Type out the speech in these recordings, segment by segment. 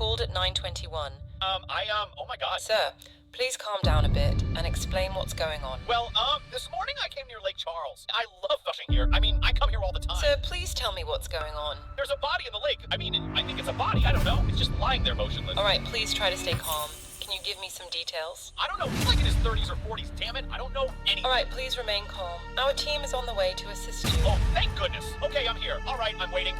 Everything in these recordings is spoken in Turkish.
called at 921. Um, I, um, oh my god. Sir, please calm down a bit and explain what's going on. Well, um, this morning I came near Lake Charles. I love fishing here. I mean, I come here all the time. Sir, please tell me what's going on. There's a body in the lake. I mean, I think it's a body. I don't know. It's just lying there motionless. Alright, please try to stay calm. Can you give me some details? I don't know. He's like in his 30s or 40s. Damn it. I don't know anything. Alright, please remain calm. Our team is on the way to assist you. Oh, thank goodness. Okay, I'm here. All right, I'm waiting.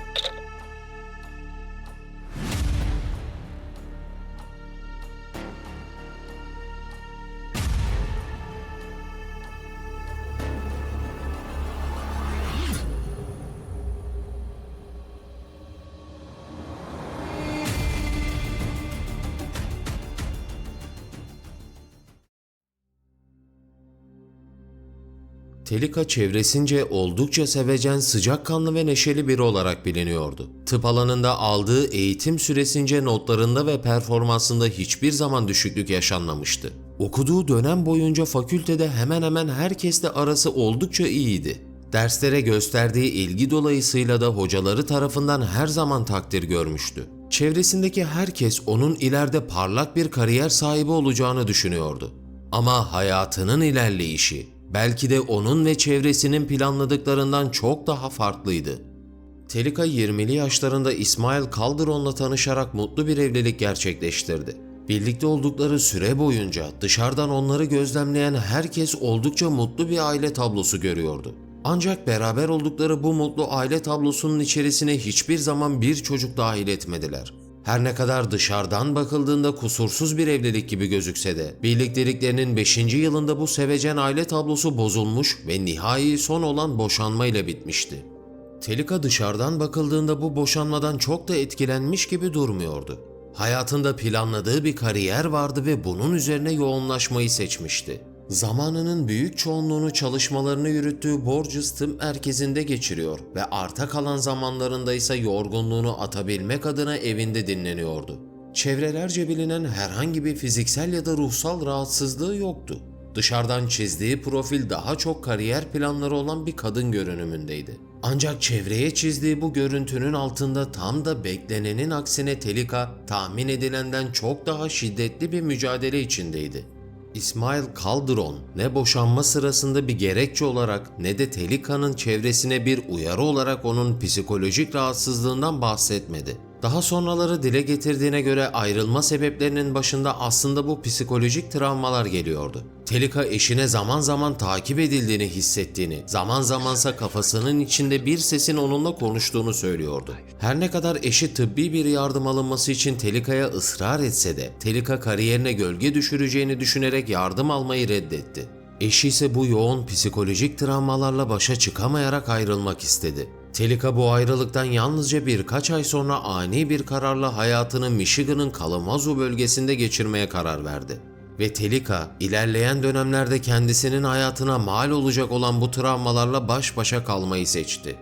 Telika çevresince oldukça sevecen, sıcakkanlı ve neşeli biri olarak biliniyordu. Tıp alanında aldığı eğitim süresince notlarında ve performansında hiçbir zaman düşüklük yaşanmamıştı. Okuduğu dönem boyunca fakültede hemen hemen herkesle arası oldukça iyiydi. Derslere gösterdiği ilgi dolayısıyla da hocaları tarafından her zaman takdir görmüştü. Çevresindeki herkes onun ileride parlak bir kariyer sahibi olacağını düşünüyordu. Ama hayatının ilerleyişi belki de onun ve çevresinin planladıklarından çok daha farklıydı. Telika 20'li yaşlarında İsmail Calderon'la tanışarak mutlu bir evlilik gerçekleştirdi. Birlikte oldukları süre boyunca dışarıdan onları gözlemleyen herkes oldukça mutlu bir aile tablosu görüyordu. Ancak beraber oldukları bu mutlu aile tablosunun içerisine hiçbir zaman bir çocuk dahil etmediler. Her ne kadar dışarıdan bakıldığında kusursuz bir evlilik gibi gözükse de, birlikteliklerinin 5. yılında bu sevecen aile tablosu bozulmuş ve nihai son olan boşanmayla bitmişti. Telika dışarıdan bakıldığında bu boşanmadan çok da etkilenmiş gibi durmuyordu. Hayatında planladığı bir kariyer vardı ve bunun üzerine yoğunlaşmayı seçmişti. Zamanının büyük çoğunluğunu çalışmalarını yürüttüğü Borges Tıp Merkezi'nde geçiriyor ve arta kalan zamanlarında ise yorgunluğunu atabilmek adına evinde dinleniyordu. Çevrelerce bilinen herhangi bir fiziksel ya da ruhsal rahatsızlığı yoktu. Dışarıdan çizdiği profil daha çok kariyer planları olan bir kadın görünümündeydi. Ancak çevreye çizdiği bu görüntünün altında tam da beklenenin aksine Telika tahmin edilenden çok daha şiddetli bir mücadele içindeydi. İsmail Calderon ne boşanma sırasında bir gerekçe olarak ne de Telika'nın çevresine bir uyarı olarak onun psikolojik rahatsızlığından bahsetmedi. Daha sonraları dile getirdiğine göre ayrılma sebeplerinin başında aslında bu psikolojik travmalar geliyordu. Telika eşine zaman zaman takip edildiğini hissettiğini, zaman zamansa kafasının içinde bir sesin onunla konuştuğunu söylüyordu. Her ne kadar eşi tıbbi bir yardım alınması için Telika'ya ısrar etse de Telika kariyerine gölge düşüreceğini düşünerek yardım almayı reddetti. Eşi ise bu yoğun psikolojik travmalarla başa çıkamayarak ayrılmak istedi. Telika bu ayrılıktan yalnızca birkaç ay sonra ani bir kararla hayatını Michigan'ın Kalamazoo bölgesinde geçirmeye karar verdi. Ve Telika ilerleyen dönemlerde kendisinin hayatına mal olacak olan bu travmalarla baş başa kalmayı seçti.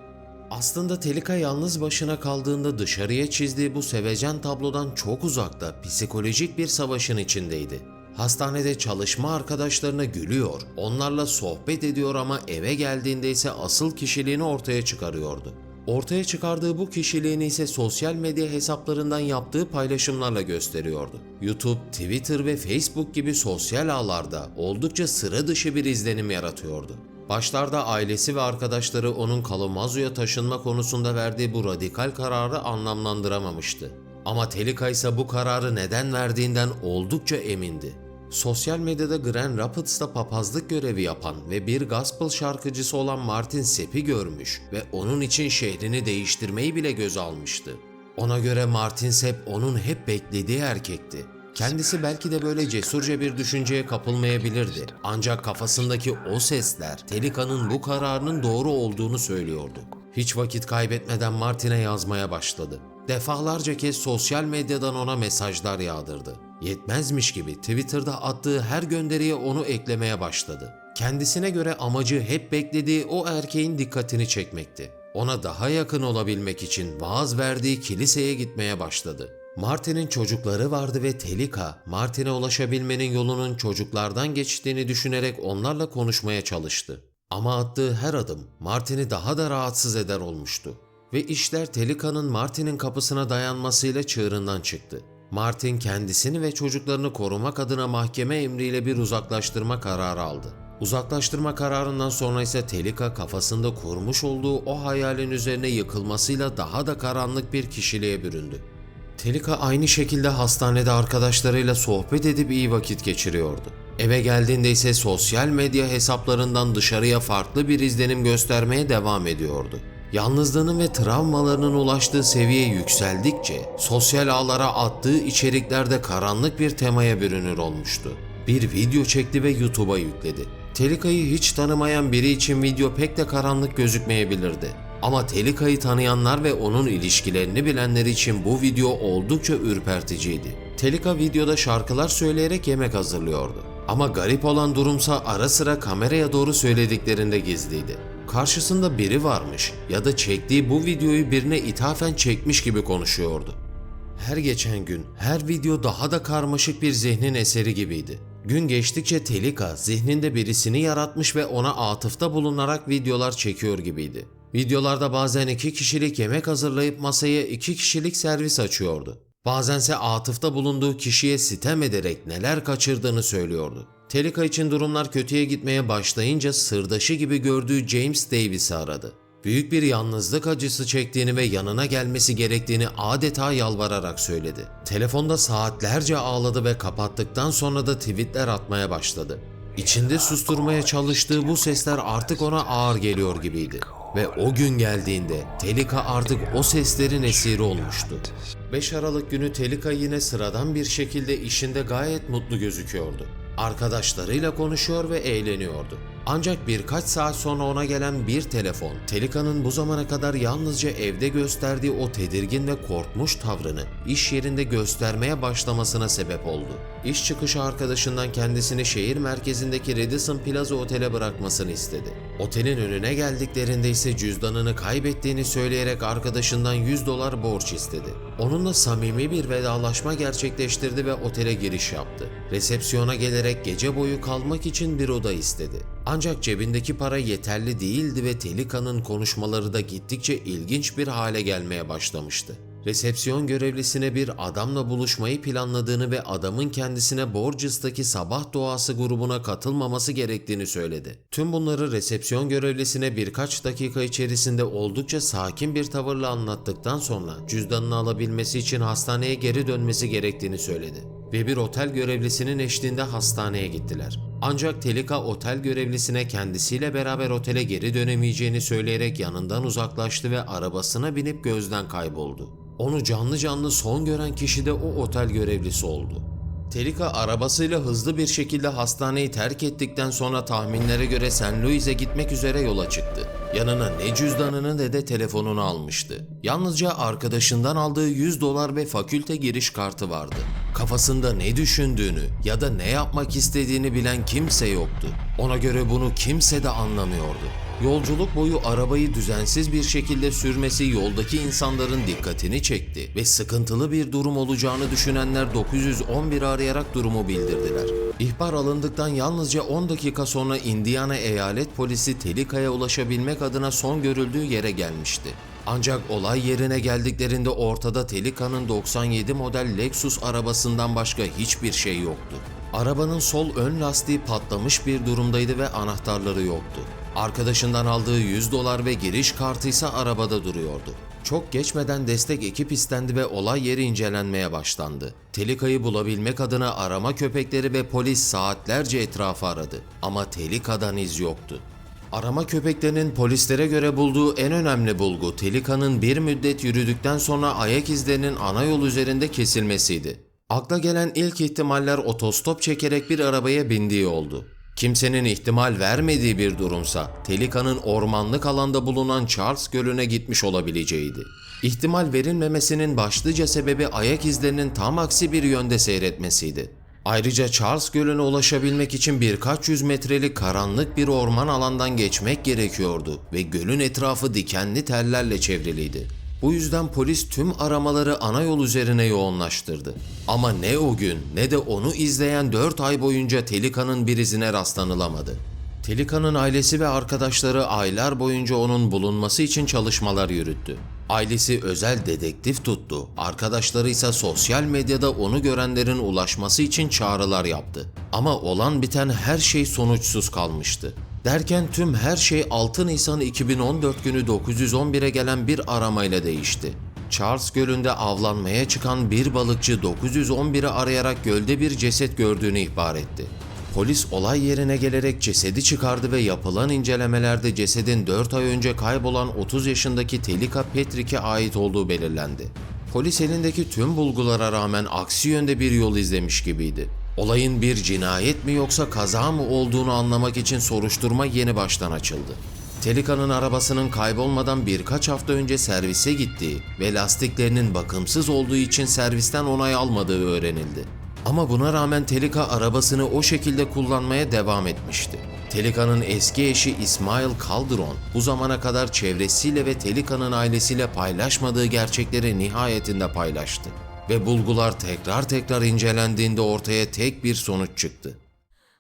Aslında Telika yalnız başına kaldığında dışarıya çizdiği bu sevecen tablodan çok uzakta psikolojik bir savaşın içindeydi. Hastanede çalışma arkadaşlarına gülüyor, onlarla sohbet ediyor ama eve geldiğinde ise asıl kişiliğini ortaya çıkarıyordu. Ortaya çıkardığı bu kişiliğini ise sosyal medya hesaplarından yaptığı paylaşımlarla gösteriyordu. YouTube, Twitter ve Facebook gibi sosyal ağlarda oldukça sıra dışı bir izlenim yaratıyordu. Başlarda ailesi ve arkadaşları onun Kalamazoo'ya taşınma konusunda verdiği bu radikal kararı anlamlandıramamıştı. Ama Telika ise bu kararı neden verdiğinden oldukça emindi. Sosyal medyada Grand Rapids'ta papazlık görevi yapan ve bir gospel şarkıcısı olan Martin Sepp'i görmüş ve onun için şehrini değiştirmeyi bile göze almıştı. Ona göre Martin Sepp onun hep beklediği erkekti. Kendisi belki de böyle cesurca bir düşünceye kapılmayabilirdi. Ancak kafasındaki o sesler Telika'nın bu kararının doğru olduğunu söylüyordu. Hiç vakit kaybetmeden Martin'e yazmaya başladı. Defalarca kez sosyal medyadan ona mesajlar yağdırdı. Yetmezmiş gibi Twitter'da attığı her gönderiye onu eklemeye başladı. Kendisine göre amacı hep beklediği o erkeğin dikkatini çekmekti. Ona daha yakın olabilmek için vaaz verdiği kiliseye gitmeye başladı. Martin'in çocukları vardı ve Telika, Martin'e ulaşabilmenin yolunun çocuklardan geçtiğini düşünerek onlarla konuşmaya çalıştı. Ama attığı her adım Martin'i daha da rahatsız eder olmuştu. Ve işler Telika'nın Martin'in kapısına dayanmasıyla çığırından çıktı. Martin kendisini ve çocuklarını korumak adına mahkeme emriyle bir uzaklaştırma kararı aldı. Uzaklaştırma kararından sonra ise Telika kafasında kurmuş olduğu o hayalin üzerine yıkılmasıyla daha da karanlık bir kişiliğe büründü. Telika aynı şekilde hastanede arkadaşlarıyla sohbet edip iyi vakit geçiriyordu. Eve geldiğinde ise sosyal medya hesaplarından dışarıya farklı bir izlenim göstermeye devam ediyordu. Yalnızlığının ve travmalarının ulaştığı seviye yükseldikçe sosyal ağlara attığı içeriklerde karanlık bir temaya bürünür olmuştu. Bir video çekti ve YouTube'a yükledi. Telika'yı hiç tanımayan biri için video pek de karanlık gözükmeyebilirdi. Ama Telika'yı tanıyanlar ve onun ilişkilerini bilenler için bu video oldukça ürperticiydi. Telika videoda şarkılar söyleyerek yemek hazırlıyordu. Ama garip olan durumsa ara sıra kameraya doğru söylediklerinde gizliydi. Karşısında biri varmış ya da çektiği bu videoyu birine ithafen çekmiş gibi konuşuyordu. Her geçen gün her video daha da karmaşık bir zihnin eseri gibiydi. Gün geçtikçe Telika zihninde birisini yaratmış ve ona atıfta bulunarak videolar çekiyor gibiydi. Videolarda bazen iki kişilik yemek hazırlayıp masaya iki kişilik servis açıyordu. Bazense atıfta bulunduğu kişiye sitem ederek neler kaçırdığını söylüyordu. Telika için durumlar kötüye gitmeye başlayınca sırdaşı gibi gördüğü James Davis'i aradı. Büyük bir yalnızlık acısı çektiğini ve yanına gelmesi gerektiğini adeta yalvararak söyledi. Telefonda saatlerce ağladı ve kapattıktan sonra da tweetler atmaya başladı. İçinde susturmaya çalıştığı bu sesler artık ona ağır geliyor gibiydi. Ve o gün geldiğinde Telika artık o seslerin esiri olmuştu. 5 Aralık günü Telika yine sıradan bir şekilde işinde gayet mutlu gözüküyordu. Arkadaşlarıyla konuşuyor ve eğleniyordu. Ancak birkaç saat sonra ona gelen bir telefon, Telika'nın bu zamana kadar yalnızca evde gösterdiği o tedirgin ve korkmuş tavrını iş yerinde göstermeye başlamasına sebep oldu. İş çıkışı arkadaşından kendisini şehir merkezindeki Radisson Plaza otele bırakmasını istedi. Otelin önüne geldiklerinde ise cüzdanını kaybettiğini söyleyerek arkadaşından 100 dolar borç istedi. Onunla samimi bir vedalaşma gerçekleştirdi ve otele giriş yaptı. Resepsiyona gelerek gece boyu kalmak için bir oda istedi. Ancak cebindeki para yeterli değildi ve Telika'nın konuşmaları da gittikçe ilginç bir hale gelmeye başlamıştı. Resepsiyon görevlisine bir adamla buluşmayı planladığını ve adamın kendisine Borges'taki sabah doğası grubuna katılmaması gerektiğini söyledi. Tüm bunları resepsiyon görevlisine birkaç dakika içerisinde oldukça sakin bir tavırla anlattıktan sonra cüzdanını alabilmesi için hastaneye geri dönmesi gerektiğini söyledi. Ve bir otel görevlisinin eşliğinde hastaneye gittiler. Ancak Telika otel görevlisine kendisiyle beraber otele geri dönemeyeceğini söyleyerek yanından uzaklaştı ve arabasına binip gözden kayboldu. Onu canlı canlı son gören kişi de o otel görevlisi oldu. Telika arabasıyla hızlı bir şekilde hastaneyi terk ettikten sonra tahminlere göre St. Louis'e gitmek üzere yola çıktı. Yanına ne cüzdanını ne de telefonunu almıştı. Yalnızca arkadaşından aldığı 100 dolar ve fakülte giriş kartı vardı. Kafasında ne düşündüğünü ya da ne yapmak istediğini bilen kimse yoktu. Ona göre bunu kimse de anlamıyordu. Yolculuk boyu arabayı düzensiz bir şekilde sürmesi yoldaki insanların dikkatini çekti ve sıkıntılı bir durum olacağını düşünenler 911 arayarak durumu bildirdiler. İhbar alındıktan yalnızca 10 dakika sonra Indiana Eyalet Polisi Telika'ya ulaşabilmek adına son görüldüğü yere gelmişti. Ancak olay yerine geldiklerinde ortada Telika'nın 97 model Lexus arabasından başka hiçbir şey yoktu. Arabanın sol ön lastiği patlamış bir durumdaydı ve anahtarları yoktu. Arkadaşından aldığı 100 dolar ve giriş kartı ise arabada duruyordu. Çok geçmeden destek ekip istendi ve olay yeri incelenmeye başlandı. Telika'yı bulabilmek adına arama köpekleri ve polis saatlerce etrafı aradı. Ama Telika'dan iz yoktu. Arama köpeklerinin polislere göre bulduğu en önemli bulgu Telika'nın bir müddet yürüdükten sonra ayak izlerinin ana yol üzerinde kesilmesiydi. Akla gelen ilk ihtimaller otostop çekerek bir arabaya bindiği oldu. Kimsenin ihtimal vermediği bir durumsa Telika'nın ormanlık alanda bulunan Charles Gölü'ne gitmiş olabileceğiydi. İhtimal verilmemesinin başlıca sebebi ayak izlerinin tam aksi bir yönde seyretmesiydi. Ayrıca Charles Gölü'ne ulaşabilmek için birkaç yüz metrelik karanlık bir orman alandan geçmek gerekiyordu ve gölün etrafı dikenli tellerle çevriliydi. Bu yüzden polis tüm aramaları ana yol üzerine yoğunlaştırdı. Ama ne o gün ne de onu izleyen 4 ay boyunca Telika'nın bir izine rastlanılamadı. Telika'nın ailesi ve arkadaşları aylar boyunca onun bulunması için çalışmalar yürüttü. Ailesi özel dedektif tuttu. Arkadaşları ise sosyal medyada onu görenlerin ulaşması için çağrılar yaptı. Ama olan biten her şey sonuçsuz kalmıştı. Derken tüm her şey 6 Nisan 2014 günü 911'e gelen bir aramayla değişti. Charles Gölü'nde avlanmaya çıkan bir balıkçı 911'i arayarak gölde bir ceset gördüğünü ihbar etti. Polis olay yerine gelerek cesedi çıkardı ve yapılan incelemelerde cesedin 4 ay önce kaybolan 30 yaşındaki Telika Petrick'e ait olduğu belirlendi. Polis elindeki tüm bulgulara rağmen aksi yönde bir yol izlemiş gibiydi. Olayın bir cinayet mi yoksa kaza mı olduğunu anlamak için soruşturma yeni baştan açıldı. Telika'nın arabasının kaybolmadan birkaç hafta önce servise gittiği ve lastiklerinin bakımsız olduğu için servisten onay almadığı öğrenildi. Ama buna rağmen Telika arabasını o şekilde kullanmaya devam etmişti. Telika'nın eski eşi İsmail Calderon bu zamana kadar çevresiyle ve Telika'nın ailesiyle paylaşmadığı gerçekleri nihayetinde paylaştı. Ve bulgular tekrar tekrar incelendiğinde ortaya tek bir sonuç çıktı.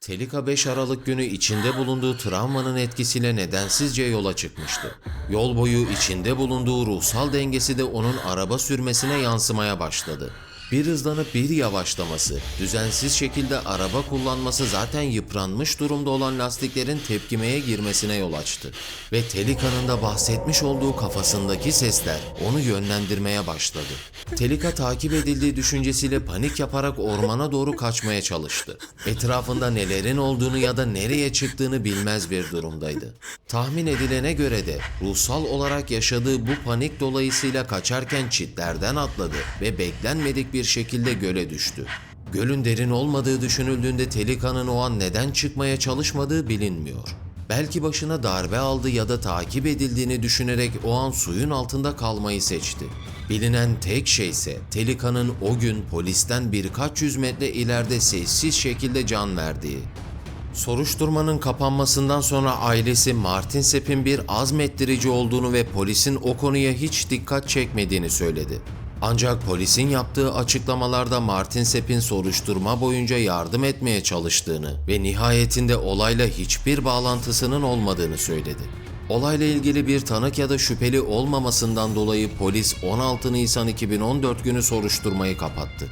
Telika 5 Aralık günü içinde bulunduğu travmanın etkisiyle nedensizce yola çıkmıştı. Yol boyu içinde bulunduğu ruhsal dengesi de onun araba sürmesine yansımaya başladı. Bir hızlanıp bir yavaşlaması, düzensiz şekilde araba kullanması zaten yıpranmış durumda olan lastiklerin tepkimeye girmesine yol açtı. Ve Telika'nın da bahsetmiş olduğu kafasındaki sesler onu yönlendirmeye başladı. Telika takip edildiği düşüncesiyle panik yaparak ormana doğru kaçmaya çalıştı. Etrafında nelerin olduğunu ya da nereye çıktığını bilmez bir durumdaydı. Tahmin edilene göre de ruhsal olarak yaşadığı bu panik dolayısıyla kaçarken çitlerden atladı ve beklenmedik bir şekilde göle düştü. Gölün derin olmadığı düşünüldüğünde Telika'nın o an neden çıkmaya çalışmadığı bilinmiyor. Belki başına darbe aldı ya da takip edildiğini düşünerek o an suyun altında kalmayı seçti. Bilinen tek şey ise Telika'nın o gün polisten birkaç yüz metre ileride sessiz şekilde can verdiği. Soruşturmanın kapanmasından sonra ailesi Martin Sepp'in bir azmettirici olduğunu ve polisin o konuya hiç dikkat çekmediğini söyledi. Ancak polisin yaptığı açıklamalarda Martin Sepp'in soruşturma boyunca yardım etmeye çalıştığını ve nihayetinde olayla hiçbir bağlantısının olmadığını söyledi. Olayla ilgili bir tanık ya da şüpheli olmamasından dolayı polis 16 Nisan 2014 günü soruşturmayı kapattı.